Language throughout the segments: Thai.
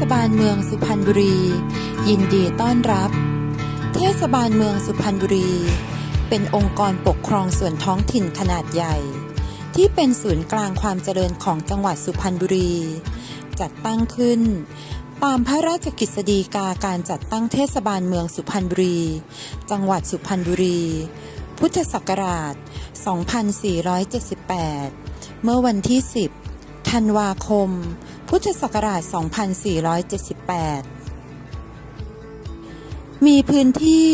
ศบาลเมืองสุพรรณบุรี ยินดีต้อนรับ เทศบาลเมืองสุพรรณบุรี เป็นองค์กรปกครองส่วนท้องถิ่นขนาดใหญ่ ที่เป็นศูนย์กลางความเจริญของจังหวัดสุพรรณบุรี จัดตั้งขึ้น ตามพระราชกฤษฎีกาการจัดตั้งเทศบาลเมืองสุพรรณบุรี จังหวัดสุพรรณบุรี พุทธศักราช 2478 เมื่อวันที่ 10 ธันวาคม พุทธศักราช 2478 มีพื้นที่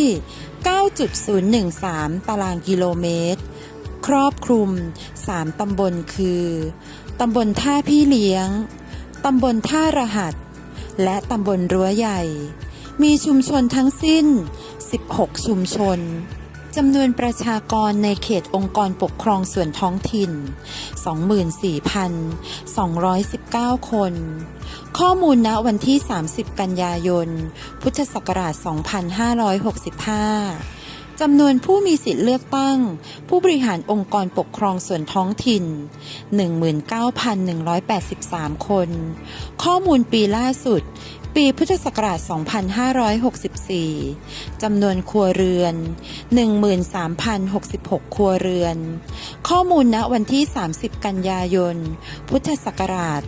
9.013 ตารางกิโลเมตร ครอบคลุม 3 ตำบลคือ ตำบลท่าพี่เลี้ยง ตำบลท่ารหัส และตำบลรั้วใหญ่ มีชุมชนทั้งสิ้น 16 ชุมชน จำนวนประชากรในเขตองค์กรปกครองส่วนท้องถิ่น 24,219 คน ข้อมูลณวันที่ 30 กันยายน พุทธศักราช 2565จำนวนผู้มีสิทธิเลือกตั้ง ผู้บริหารองค์กรปกครองส่วนท้องถิ่น 19,183 คน ข้อมูลปีล่าสุด ปีพุทธศักราช 2564 จำนวนครัวเรือน 13,066 ครัวเรือน ข้อมูลณวันที่ 30 กันยายน พุทธศักราช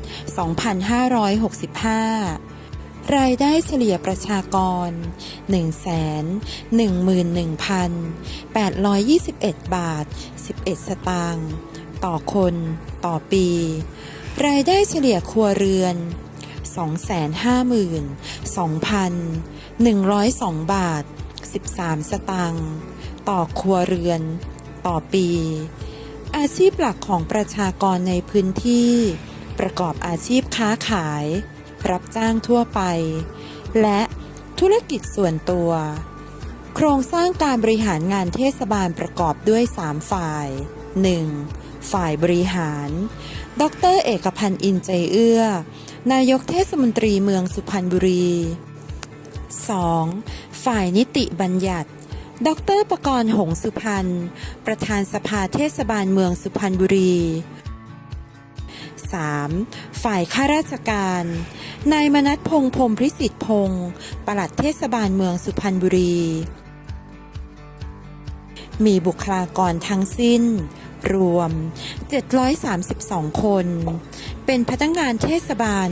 2565 รายได้เฉลี่ยประชากร 111,821 บาท 11 สตางค์ ต่อคน ต่อปี รายได้เฉลี่ยครัวเรือน 252,102 บาท 13 สตางค์ต่อครัวเรือน ต่อปี อาชีพหลักของประชากรในพื้นที่ ประกอบอาชีพค้าขาย รับจ้างทั่วไป และธุรกิจส่วนตัว โครงสร้างการบริหารงานเทศบาลประกอบด้วย 3 ฝ่าย 1. ฝ่ายบริหาร ดรเอกพันธ์อินใจเอื้อ นายกเทศมนตรีเมืองสุพรรณบุรี 2. ฝ่ายนิติบัญญัติ ดรประกรณ์หงสุพรรณ ประธานสภาเทศบาลเมืองสุพรรณบุรี 3. ฝ่ายข้าราชการ นายมนัทพงษ์พรมพิสิทธิ์พงศ์ปลัดเทศบาลเมืองสุพรรณบุรี มีบุคลากรทั้งสิ้น รวม 732 คน เป็นพนักงานเทศบาล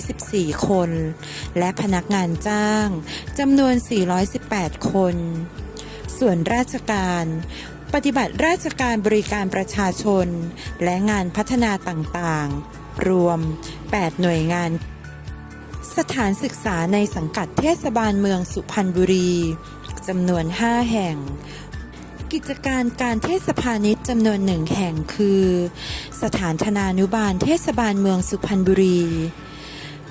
314 คน และพนักงานจ้างจำนวน 418 คน ส่วนราชการปฏิบัติราชการบริการประชาชน และงานพัฒนาต่างๆ รวม 8 หน่วยงาน สถานศึกษาในสังกัดเทศบาลเมืองสุพรรณบุรีจำนวน 5 แห่ง กิจการการเทศพาณิชย์จำนวนหนึ่งแห่งคือ สถานธนานุบาลเทศบาลเมืองสุพรรณบุรี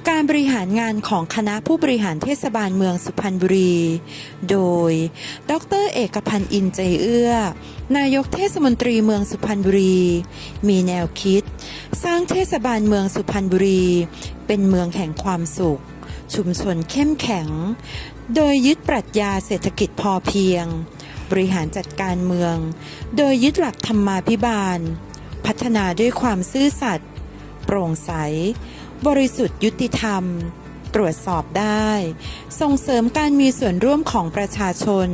การบริหารงานของคณะผู้บริหารเทศบาลเมืองสุพรรณบุรี โดย ดร เอกพันธ์อินใจเอื้อ นายกเทศมนตรีเมืองสุพรรณบุรี มีแนวคิด สร้างเทศบาลเมืองสุพรรณบุรี เป็นเมืองแห่งความสุข ชุมชนเข้มแข็ง โดยยึดปรัชญาเศรษฐกิจพอเพียง บริหารจัดการเมือง โดยยึดหลักธรรมาภิบาล พัฒนาด้วยความซื่อสัตย์โปร่งใส บริสุทธิ์ยุติธรรม ตรวจสอบได้ ส่งเสริมการมีส่วนร่วมของประชาชน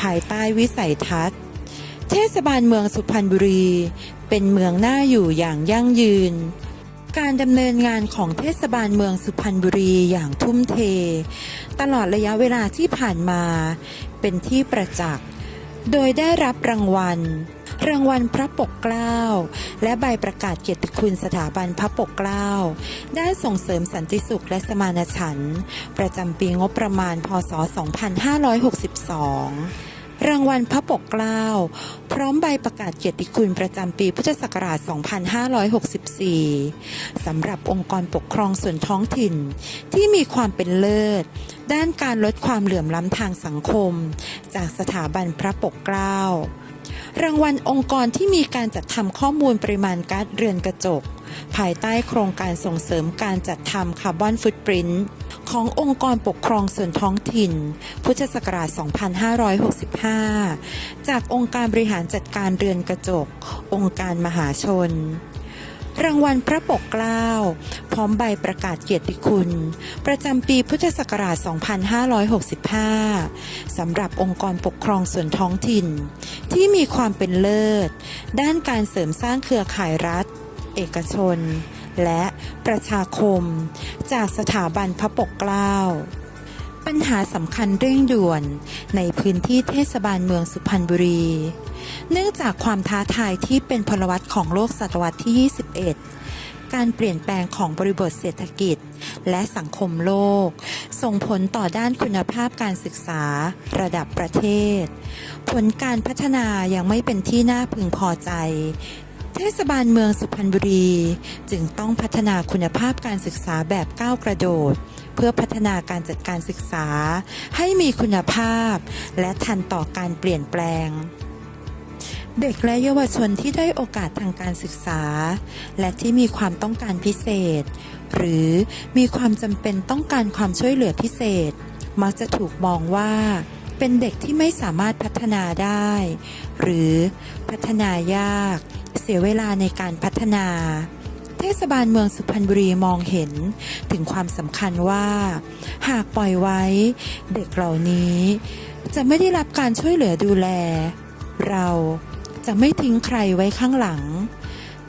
ภายใต้วิสัยทัศน์ เทศบาลเมืองสุพรรณบุรี เป็นเมืองน่าอยู่อย่างยั่งยืนการดำเนินงานของเทศบาลเมืองสุพรรณบุรีอย่างทุ่มเท ตลอดระยะเวลาที่ผ่านมา เป็นที่ประจักษ์ โดยได้รับรางวัล รางวัลพระปกเกล้า และใบประกาศเกียรติคุณสถาบันพระปกเกล้า ด้านส่งเสริมสันติสุขและสมานฉันท์ประจำปีงบประมาณ พศ 2562 รางวัลพระปกเกล้า พร้อมใบประกาศเกียรติคุณประจำปีพุทธศักราช 2564 สำหรับองค์กรปกครองส่วนท้องถิ่น ที่มีความเป็นเลิศ ด้านการลดความเหลื่อมล้ำทางสังคม จากสถาบันพระปกเกล้ารางวัลองค์กรที่มีการจัดทำข้อมูลปริมาณก๊าซเรือนกระจก ภายใต้โครงการส่งเสริมการจัดทำคาร์บอนฟุตปรินท์ ขององค์กรปกครองส่วนท้องถิ่น พุทธศักราช 2565 จากองค์การบริหารจัดการเรือนกระจก องค์การมหาชน รางวัลพระปกเกล้า พร้อมใบประกาศเกียรติคุณ ประจำปีพุทธศักราช 2565 สำหรับองค์กรปกครองส่วนท้องถิ่น ที่มีความเป็นเลิศ ด้านการเสริมสร้างเครือข่ายรัฐ เอกชน และประชาคม จากสถาบันพระปกเกล้า ปัญหาสำคัญเร่งด่วนในพื้นที่เทศบาลเมืองสุพรรณบุรี เนื่องจากความท้าทายที่เป็นพลวัตของโลกศตวรรษที่ 21 การเปลี่ยนแปลงของบริบทเศรษฐกิจและสังคมโลก ส่งผลต่อด้านคุณภาพการศึกษาระดับประเทศ ผลการพัฒนายังไม่เป็นที่น่าพึงพอใจ เทศบาลเมืองสุพรรณบุรี จึงต้องพัฒนาคุณภาพการศึกษาแบบก้าวกระโดด เพื่อพัฒนาการจัดการศึกษา ให้มีคุณภาพ และทันต่อการเปลี่ยนแปลง เด็กและเยาวชนที่ได้โอกาสทางการศึกษา และที่มีความต้องการพิเศษ หรือมีความจำเป็นต้องการความช่วยเหลือพิเศษ มักจะถูกมองว่า เป็นเด็กที่ไม่สามารถพัฒนาได้ หรือพัฒนายาก เสียเวลาในการพัฒนา เทศบาลเมืองสุพรรณบุรีมองเห็นถึงความสำคัญว่า หากปล่อยไว้ เด็กเหล่านี้ จะไม่ได้รับการช่วยเหลือดูแล เราจะไม่ทิ้งใครไว้ข้างหลัง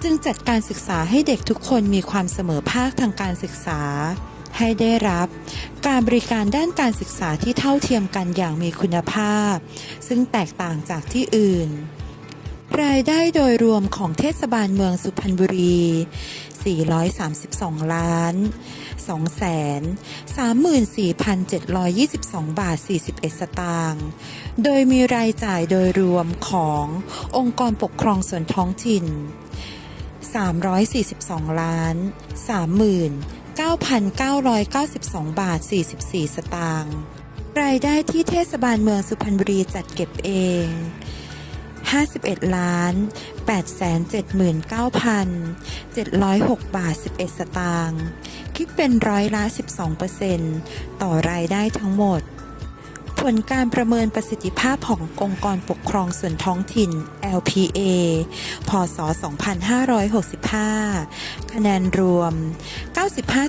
จึงจัดการศึกษาให้เด็กทุกคนมีความเสมอภาคทางการศึกษา ให้ได้รับ การบริการด้านการศึกษาที่เท่าเทียมกันอย่างมีคุณภาพ ซึ่งแตกต่างจากที่อื่น รายได้โดยรวมของเทศบาลเมืองสุพรรณบุรี 432 ล้าน2แสน34,722 บาท 41 สตางค์ โดยมีรายจ่ายโดยรวมขององค์กรปกครองส่วนท้องถิ่น 342 ล้าน 30,000 9,992 บาท 44 สตางค์รายได้ที่เทศบาลเมืองสุพรรณบุรีจัดเก็บเอง 51ล้าน879,706 บาท 11 สตางค์ คิดเป็นร้อยละ 12%ต่อรายได้ทั้งหมด ผลการประเมินประสิทธิภาพขององค์กรปกครองส่วนท้องถิ่น LPA พศ 2565 คะแนนรวม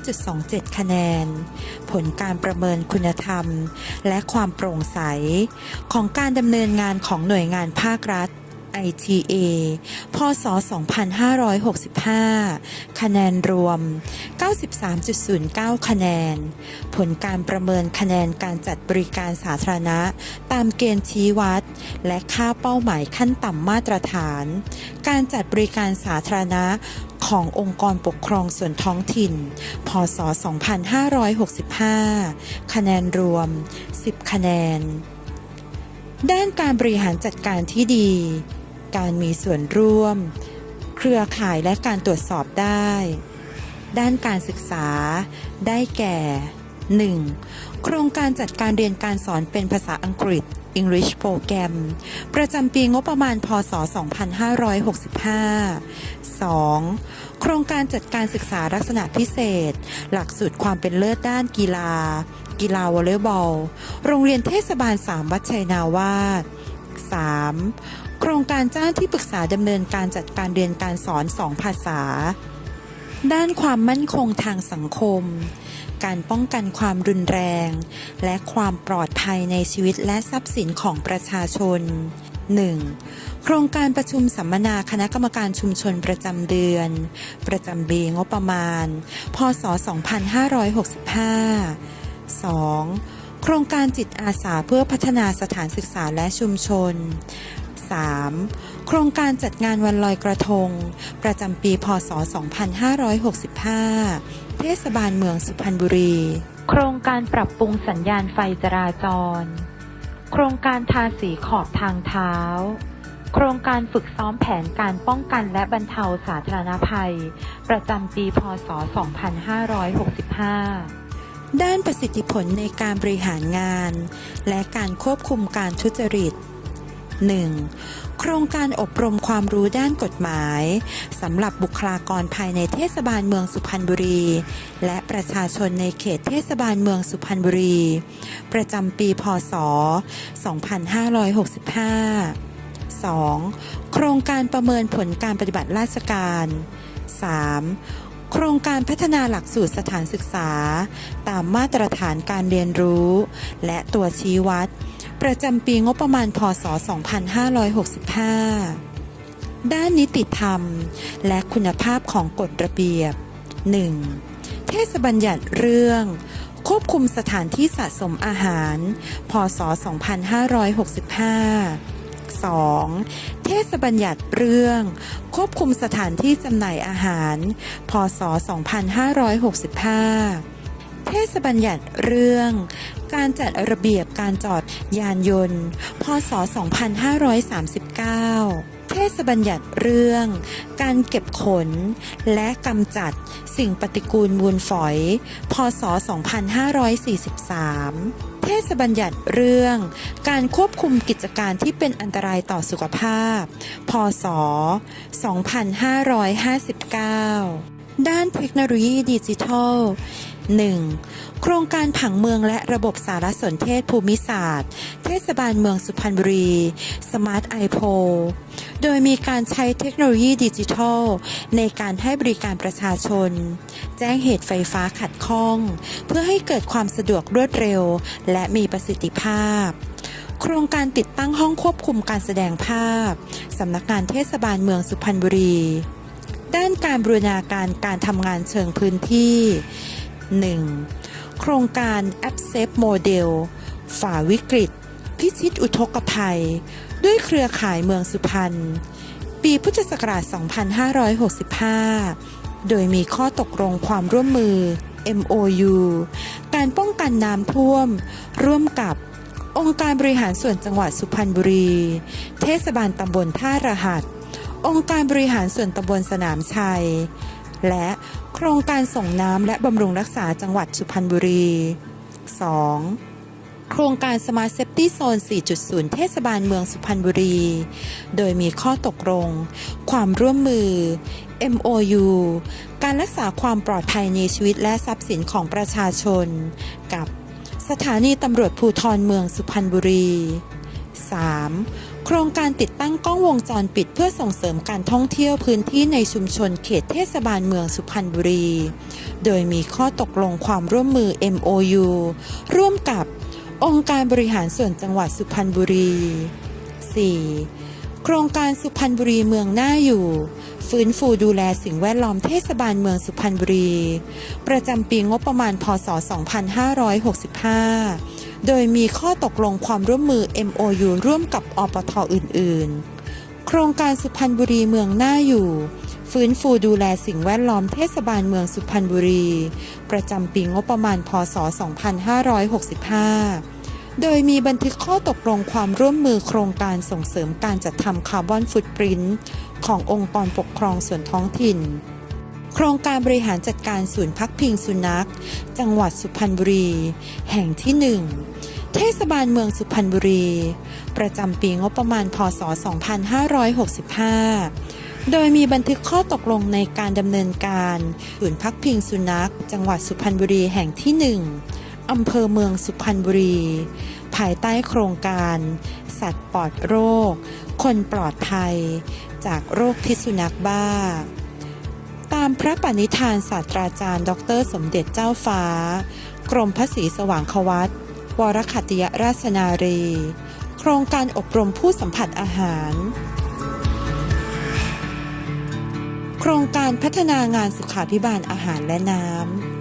95.27 คะแนน ผลการประเมินคุณธรรม และความโปร่งใส ของการดำเนินงานของหน่วยงานภาครัฐ ITA พศ 2565 คะแนนรวม 93.09 คะแนน ผลการประเมินคะแนนการจัดบริการสาธารณะ ตามเกณฑ์ชี้วัด และค่าเป้าหมายขั้นต่ำมาตรฐาน การจัดบริการสาธารณะขององค์กรปกครองส่วนท้องถิ่น พศ 2565 คะแนนรวม 10 คะแนน ด้านการบริหารจัดการที่ดี การมีส่วนร่วม เครือข่ายและการตรวจสอบได้ ด้านการศึกษา ได้แก่ 1. โครงการจัดการเรียนการสอนเป็นภาษาอังกฤษ English Program ประจำปีงบประมาณ พศ 2565 2. โครงการจัดการศึกษาลักษณะพิเศษ หลักสูตรความเป็นเลิศด้านกีฬา กีฬาวอลเลย์บอล โรงเรียนเทศบาล 3 วัดชัยนาวาส 3. โครงการจ้างที่ปรึกษาดำเนินการจัดการเรียนการสอน2ภาษา ด้านความมั่นคงทางสังคม การป้องกันความรุนแรง และความปลอดภัยในชีวิตและทรัพย์สินของประชาชน 1. โครงการประชุมสัมมนาคณะกรรมการชุมชนประจำเดือน ประจำปีงบประมาณ พศ 2565 2. โครงการจิตอาสาเพื่อพัฒนาสถานศึกษาและชุมชน 3. โครงการจัดงานวันลอยกระทง ประจำปี พศ 2565 เทศบาลเมืองสุพรรณบุรี โครงการปรับปรุงสัญญาณไฟจราจร โครงการทาสีขอบทางเท้า โครงการฝึกซ้อมแผนการป้องกันและบรรเทาสาธารณภัย ประจำปี พศ 2565ด้านประสิทธิผลในการบริหารงาน และการควบคุมการทุจริต 1. โครงการอบรมความรู้ด้านกฎหมายสำหรับบุคลากรภายในเทศบาลเมืองสุพรรณบุรี และประชาชนในเขตเทศบาลเมืองสุพรรณบุรี ประจำปีพศ 2565 2. โครงการประเมินผลการปฏิบัติราชการ 3. โครงการพัฒนาหลักสูตรสถานศึกษา ตามมาตรฐานการเรียนรู้ และตัวชี้วัด ประจำปีงบประมาณพศ 2565 ด้านนิติธรรม และคุณภาพของกฎระเบียบ 1. เทศบัญญัติเรื่อง ควบคุมสถานที่สะสมอาหาร พศ 2565 2. เทศบัญญัติเรื่อง ควบคุมสถานที่จำหน่ายอาหาร พศ 2565 เทศบัญญัติเรื่อง การจัดระเบียบการจอดยานยนต์ พศ 2539 เทศบัญญัติเรื่อง การเก็บขน และกำจัดสิ่งปฏิกูลมูลฝอย พศ 2543เทศบัญญัติเรื่องการควบคุมกิจการที่เป็นอันตรายต่อสุขภาพ พศ 2559 ด้านเทคโนโลยีดิจิทัล 1. โครงการผังเมืองและระบบสารสนเทศภูมิศาสตร์ เทศบาลเมืองสุพรรณบุรี Smart i p o โดยมีการใช้เทคโนโลยีดิจิทัล ในการให้บริการประชาชน แจ้งเหตุไฟฟ้าขัดข้อง เพื่อให้เกิดความสะดวกรวดเร็ว และมีประสิทธิภาพ โครงการติดตั้งห้องควบคุมการแสดงภาพ สำนักงานเทศบาลเมืองสุพรรณบุรี ด้านการบรูรณาการการทำงานเชิงพื้นที่ 1. โครงการ a p s a f e Model ฝ่าวิกฤต พิชิตอุทกภัย ด้วยเครือข่ายเมืองสุพรรณ ปีพุทธศักราช 2565 โดยมีข้อตกลงความร่วมมือ MOU การป้องกันน้ำท่วม ร่วมกับองค์การบริหารส่วนจังหวัดสุพรรณบุรี เทศบาลตำบลท่ารหัส องค์การบริหารส่วนตำบลสนามชัย และโครงการส่งน้ำและบำรุงรักษาจังหวัดสุพรรณบุรี 2. โครงการ Smart Safety Zone 4.0 เทศบาลเมืองสุพรรณบุรี โดยมีข้อตกลง ความร่วมมือ MOU การรักษาความปลอดภัยในชีวิตและทรัพย์สินของประชาชน กับสถานีตำรวจภูธรเมืองสุพรรณบุรี 3. โครงการติดตั้งกล้องวงจรปิดเพื่อส่งเสริมการท่องเที่ยวพื้นที่ในชุมชนเขตเทศบาลเมืองสุพรรณบุรี โดยมีข้อตกลงความร่วมมือ MOU ร่วมกับองค์การบริหารส่วนจังหวัดสุพรรณบุรี 4. โครงการสุพรรณบุรีเมืองน่าอยู่ ฟื้นฟูดูแลสิ่งแวดล้อมเทศบาลเมืองสุพรรณบุรี ประจำปีงบประมาณพศ 2565 โดยมีข้อตกลงความร่วมมือ MOU ร่วมกับอปทอื่น ๆ โครงการสุพรรณบุรีเมืองหน่าอยู่ ฟื้นฟูดูแลสิ่งแวดล้อมเทศบาลเมืองสุพรรณบุรี ประจำปีงบประมาณพศ 2565โดยมีบันทึกข้อตกลงความร่วมมือโครงการส่งเสริมการจัดทำคาร์บอนฟุตปรินท์ขององค์กรปกครองส่วนท้องถิ่น โครงการบริหารจัดการศูนย์พักพิงสุนัข จังหวัดสุพรรณบุรี แห่งที่ 1 เทศบาลเมืองสุพรรณบุรี ประจำปีงบประมาณพศ 2565 โดยมีบันทึกข้อตกลงในการดำเนินการศูนย์พักพิงสุนัข จังหวัดสุพรรณบุรีแห่งที่ 1อำเภอเมืองสุพรรณบุรี ภายใต้โครงการ สัตว์ปลอดโรค คนปลอดภัย จากโรคพิษสุนัขบ้า ตามพระปณิธานศาสตราจารย์ ดร สมเด็จเจ้าฟ้า กรมพระศรีสว่างควัตวรคัตติยราชนารี โครงการอบรมผู้สัมผัสอาหาร โครงการพัฒนางานสุขาพิบาลอาหารและน้ำ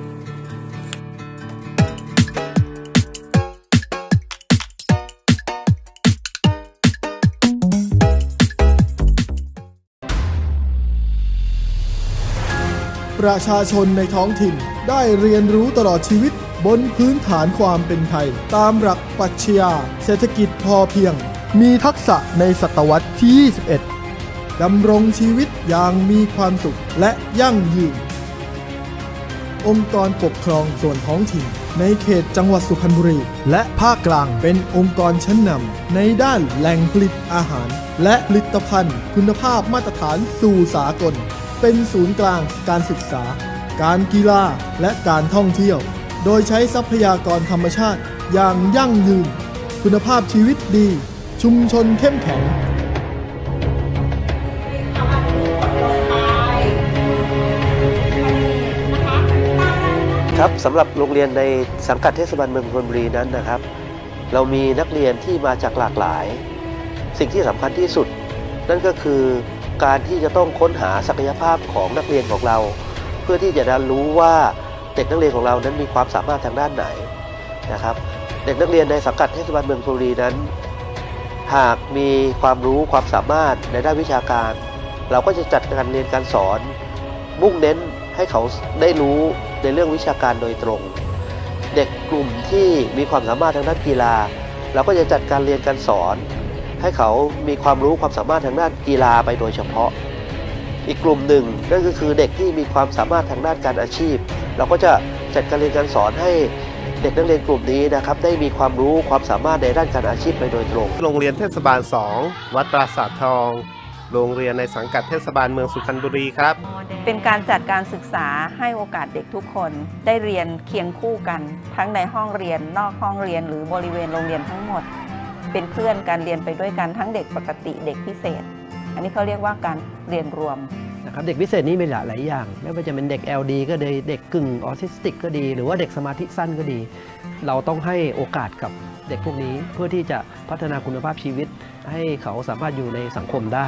ประชาชนในท้องถิ่น ได้เรียนรู้ตลอดชีวิตบนพื้นฐานความเป็นไทย ตามหลักปรัชญาเศรษฐกิจพอเพียง มีทักษะในศตวรรษที่ 21 ดำรงชีวิตอย่างมีความสุขและยั่งยืน องค์กรปกครองส่วนท้องถิ่น ในเขตจังหวัดสุพรรณบุรี และภาคกลางเป็นองค์กรชั้นนำในด้านแหล่งผลิตอาหาร และผลิตภัณฑ์ คุณภาพมาตรฐานสู่สากล เป็นศูนย์กลางการศึกษา การกีฬาและการท่องเที่ยว โดยใช้ทรัพยากรธรรมชาติอย่างยั่งยืน คุณภาพชีวิตดี ชุมชนเข้มแข็งครับสำหรับโรงเรียนในสังกัดเทศบาลเมืองพนบุรีนั้นนะครับ เรามีนักเรียนที่มาจากหลากหลาย สิ่งที่สำคัญที่สุด นั่นก็คือ การที่จะต้องค้นหาศักยภาพของนักเรียนของเรา เพื่อที่จะได้รู้ว่าเด็กนักเรียนของเรานั้นมีความสามารถทางด้านไหนนะครับ เด็กนักเรียนในสังกัดเทศบาลเมืองธนบุรีนั้น หากมีความรู้ความสามารถในด้านวิชาการ เราก็จะจัดการเรียนการสอน มุ่งเน้นให้เขาได้รู้ในเรื่องวิชาการโดยตรง เด็กกลุ่มที่มีความสามารถทางด้านกีฬา เราก็จะจัดการเรียนการสอน ให้เขามีความรู้ความสามารถทางด้านกีฬาไปโดยเฉพาะ อีกกลุ่มหนึ่งนั่นก็คือเด็กที่มีความสามารถทางด้านการอาชีพ เราก็จะจัดการเรียนการสอนให้เด็กนักเรียนกลุ่มนี้นะครับได้มีความรู้ความสามารถในด้านการอาชีพไปโดยตรง โรงเรียนเทศบาล 2 วัดปราสาททอง โรงเรียนในสังกัดเทศบาลเมืองสุพรรณบุรีครับ เป็นการจัดการศึกษาให้โอกาสเด็กทุกคนได้เรียนเคียงคู่กัน ทั้งในห้องเรียนนอกห้องเรียนหรือบริเวณโรงเรียนทั้งหมด เป็นเพื่อนการเรียนไปด้วยกันทั้งเด็กปกติเด็กพิเศษ อันนี้เขาเรียกว่าการเรียนรวมนะครับเด็กพิเศษนี่มีหลายหลายอย่าง ไม่ว่าจะเป็นเด็ก LD ก็ดีเด็กกึ่งออทิสติกก็ดี หรือว่าเด็กสมาธิสั้นก็ดี เราต้องให้โอกาสกับเด็กพวกนี้เพื่อที่จะพัฒนาคุณภาพชีวิต ให้เขาสามารถอยู่ในสังคมได้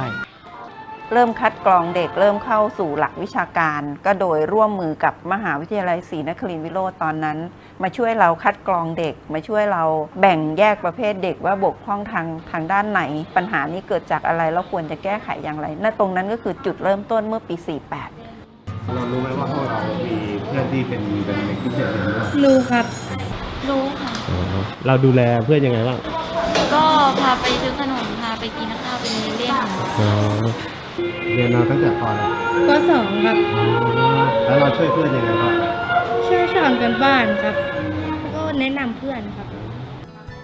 เริ่มคัดกรองเด็กเริ่มเข้าสู่หลักวิชาการ ก็โดยร่วมมือกับมหาวิทยาลัยศรีนครินทร์วิโรธตอนนั้น มาช่วยเราคัดกรองเด็ก มาช่วยเราแบ่งแยกประเภทเด็กว่าบกพร่องทางทางด้านไหน ปัญหานี้เกิดจากอะไรแล้วควรจะแก้ไขอย่างไรนั่นตรงนั้นก็คือจุดเริ่มต้นเมื่อปี 48 เรารู้ไหมว่าห้องเรามีเพื่อนที่เป็นเป็นเด็กพิเศษด้วยรู้ครับรู้ค่ะเราดูแลเพื่อนยังไงบ้างก็พาไปซื้อขนมพาไปกินข้าวไปเล่น เรียนมาตั้งแต่ปอะไรก็สองครับ แล้วเราช่วยเพื่อนยังไงบ้างช่วยสอนกันบ้านครับก็แนะนำเพื่อนครับ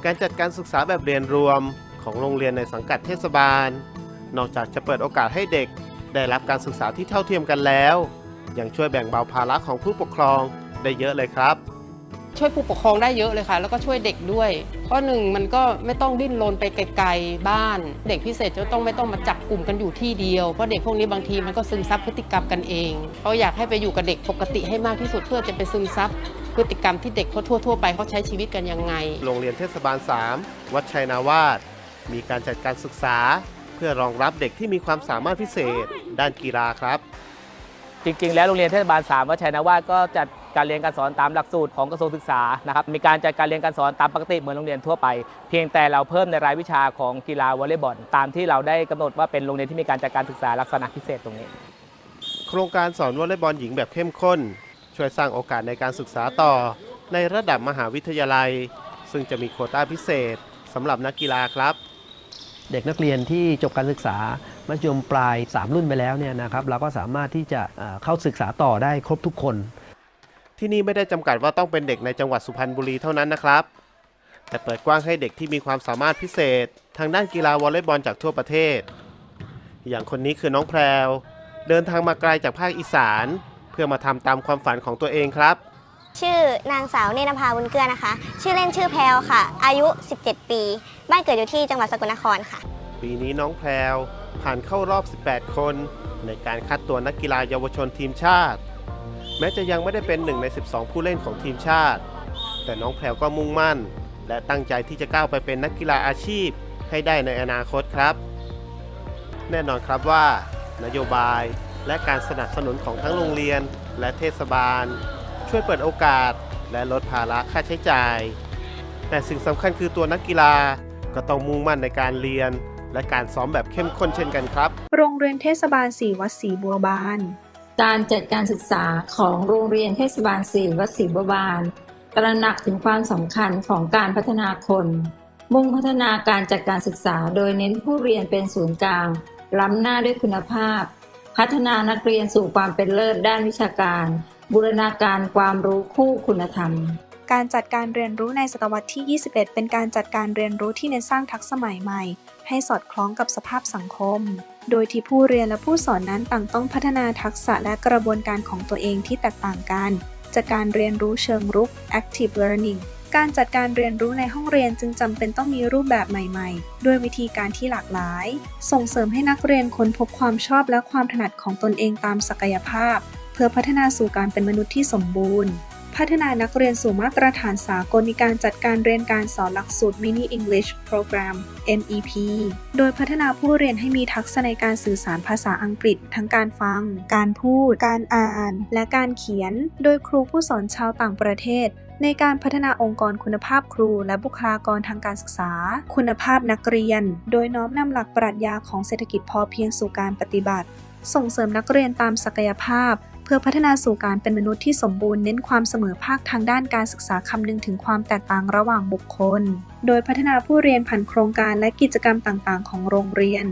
การจัดการศึกษาแบบเรียนรวมของโรงเรียนในสังกัดเทศบาล นอกจากจะเปิดโอกาสให้เด็ก ได้รับการศึกษาที่เท่าเทียมกันแล้ว ยังช่วยแบ่งเบาภาระของผู้ปกครองได้เยอะเลยครับ ช่วยผู้ปกครองได้เยอะเลยค่ะ แล้วก็ช่วยเด็กด้วยเพราะหนึ่งมันก็ไม่ต้องดิ้นรนไปไกลๆบ้าน เด็กพิเศษจะต้องไม่ต้องมาจับกลุ่มกันอยู่ที่เดียว เพราะเด็กพวกนี้บางทีมันก็ซึมซับพฤติกรรมกันเองเขาอยากให้ไปอยู่กับเด็กปกติให้มากที่สุดเพื่อจะไปซึมซับพฤติกรรมที่เด็กเขาทั่ว ๆ ไปเขาใช้ชีวิตกันยังไง โรงเรียนเทศบาล 3 วัดชัยนาวาสมีการจัดการศึกษา เพื่อรองรับเด็กที่มีความสามารถพิเศษ ด้านกีฬาครับ จริงๆ แล้วโรงเรียนเทศบาล 3 วัดชัยนาวาสก็จัด การเรียนการสอนตามหลักสูตรของกระทรวงศึกษานะครับมีการจัดการเรียนการสอนตามปกติเหมือนโรงเรียนทั่วไป เพียงแต่เราเพิ่มในรายวิชาของกีฬาวอลเลย์บอลตามที่เราได้กำหนดว่าเป็นโรงเรียนที่มีการจัดการศึกษาลักษณะพิเศษตรงนี้ โครงการสอนวอลเลย์บอลหญิงแบบเข้มข้น ช่วยสร้างโอกาสในการศึกษาต่อ ในระดับมหาวิทยาลัย ซึ่งจะมีโควต้าพิเศษสำหรับนักกีฬาครับเด็กนักเรียนที่จบการศึกษามัธยมปลาย 3 รุ่นไปแล้วเนี่ยนะครับเราก็สามารถที่จะเอ่อเข้าศึกษาต่อได้ครบทุกคน ที่นี่ไม่ได้จำกัดว่าต้องเป็นเด็กในจังหวัดสุพรรณบุรีเท่านั้นนะครับ แต่เปิดกว้างให้เด็กที่มีความสามารถพิเศษ ทางด้านกีฬาวอลเลย์บอลจากทั่วประเทศ อย่างคนนี้คือน้องแพรว เดินทางมาไกลจากภาคอีสาน เพื่อมาทำตามความฝันของตัวเองครับ ชื่อนางสาวเนตรภาบุญเกลือนะคะ ชื่อเล่นชื่อแพลวค่ะ อายุ 17 ปี บ้านเกิดอยู่ที่จังหวัดสกลนครค่ะ ปีนี้น้องแพรวผ่านเข้ารอบ 18 คน ในการคัดตัวนักกีฬาเยาวชนทีมชาติ แม้จะยังไม่ได้เป็นหนึ่งใน 12 ผู้เล่นของทีมชาติ แต่น้องแพรวก็มุ่งมั่น และตั้งใจที่จะก้าวไปเป็นนักกีฬาอาชีพให้ได้ในอนาคตครับ แน่นอนครับว่า นโยบายและการสนับสนุนของทั้งโรงเรียนและเทศบาล ช่วยเปิดโอกาสและลดภาระค่าใช้จ่าย แต่สิ่งสำคัญคือตัวนักกีฬาก็ต้องมุ่งมั่นในการเรียน และการซ้อมแบบเข้มข้นเช่นกันครับ โรงเรียนเทศบาลสี่วัดศรีบัวบาน การจัดการศึกษาของโรงเรียนเทศบาลสี่วัดศรีบัวบานตระหนักถึงความสำคัญของการพัฒนาคน มุ่งพัฒนาการจัดการศึกษาโดยเน้นผู้เรียนเป็นศูนย์กลาง ล้ำหน้าด้วยคุณภาพ พัฒนานักเรียนสู่ความเป็นเลิศด้านวิชาการ บูรณาการความรู้คู่คุณธรรม การจัดการเรียนรู้ในศตวรรษที่ 21 เป็นการจัดการเรียนรู้ที่เน้นสร้างทักษะสมัยใหม่ ให้สอดคล้องกับสภาพสังคม โดยที่ผู้เรียนและผู้สอนนั้นต่างต้องพัฒนาทักษะและกระบวนการของตัวเองที่แตกต่างกัน จากการเรียนรู้เชิงรุก active learning การจัดการเรียนรู้ในห้องเรียนจึงจำเป็นต้องมีรูปแบบใหม่ ๆ ด้วยวิธีการที่หลากหลาย ส่งเสริมให้นักเรียนค้นพบความชอบและความถนัดของตนเองตามศักยภาพ เพื่อพัฒนาสู่การเป็นมนุษย์ที่สมบูรณ์ พัฒนานักเรียนสู่มาตรฐานสากลในการจัดการเรียนการสอนหลักสูตร Mini English Program MEP โดยพัฒนาผู้เรียนให้มีทักษะในการสื่อสารภาษาอังกฤษ ทั้งการฟัง การพูด การอ่าน และการเขียน โดยครูผู้สอนชาวต่างประเทศในการพัฒนาองค์กรคุณภาพครูและบุคลากรทางการศึกษา คุณภาพนักเรียน โดยน้อมนำหลักปรัชญาของเศรษฐกิจพอเพียงสู่การปฏิบัติ ส่งเสริมนักเรียนตามศักยภาพ พื่อพัฒนาสู่การเป็นมนุษย์ที่สมบูรณ์เน้นความเสมอภาคทางด้านการศึกษาคำนึงถึงความแตกต่างระหว่างบุคคล โดยพัฒนาผู้เรียนผ่านโครงการและกิจกรรมต่างๆ ของโรงเรียน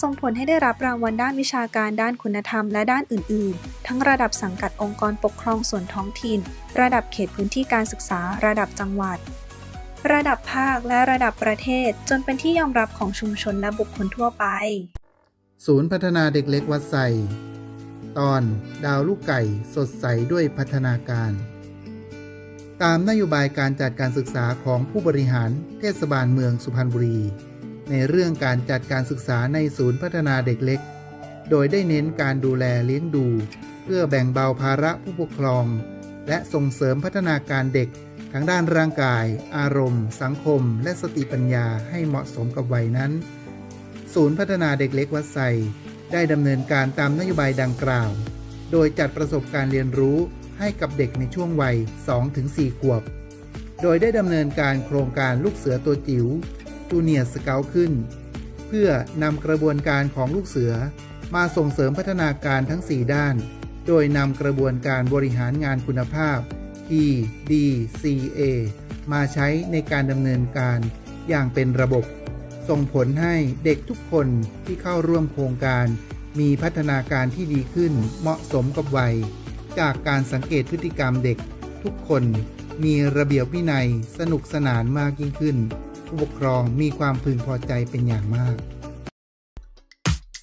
ส่งผลให้ได้รับรางวัลด้านวิชาการด้านคุณธรรมและด้านอื่น ๆ ทั้งระดับสังกัดองค์กรปกครองส่วนท้องถิ่น ระดับเขตพื้นที่การศึกษา ระดับจังหวัด ระดับภาคและระดับประเทศ จนเป็นที่ยอมรับของชุมชนและบุคคลทั่วไป ศูนย์พัฒนาเด็กเล็กวัดไซ ตอน ดาวลูกไก่สดใสด้วยพัฒนาการ ตามนโยบายการจัดการศึกษาของผู้บริหารเทศบาลเมืองสุพรรณบุรี ในเรื่องการจัดการศึกษาในศูนย์พัฒนาเด็กเล็ก โดยได้เน้นการดูแลเลี้ยงดู เพื่อแบ่งเบาภาระผู้ปกครอง และส่งเสริมพัฒนาการเด็กทั้งด้านร่างกาย อารมณ์ สังคม และสติปัญญาให้เหมาะสมกับวัยนั้น ศูนย์พัฒนาเด็กเล็กวัดไซ ได้ดำเนินการตามนโยบายดังกล่าว โดยจัดประสบการณ์เรียนรู้ให้กับเด็กในช่วงวัย 2-4 ขวบ โดยได้ดำเนินการโครงการลูกเสือตัวจิ๋วจูเนียร์สเกลขึ้น เพื่อนำกระบวนการของลูกเสือมาส่งเสริมพัฒนาการทั้ง 4 ด้าน โดยนำกระบวนการบริหารงานคุณภาพ T D C A มาใช้ในการดำเนินการอย่างเป็นระบบ ส่งผลให้เด็กทุกคนที่เข้าร่วมโครงการ มีพัฒนาการที่ดีขึ้นเหมาะสมกับวัย จากการสังเกตพฤติกรรมเด็กทุกคนมีระเบียบวินัยสนุกสนานมากยิ่งขึ้น ผู้ปกครองมีความพึงพอใจเป็นอย่างมาก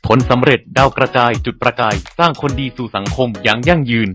ผลสำเร็จดาวกระจายจุดประกาย สร้างคนดีสู่สังคมอย่างยั่งยืน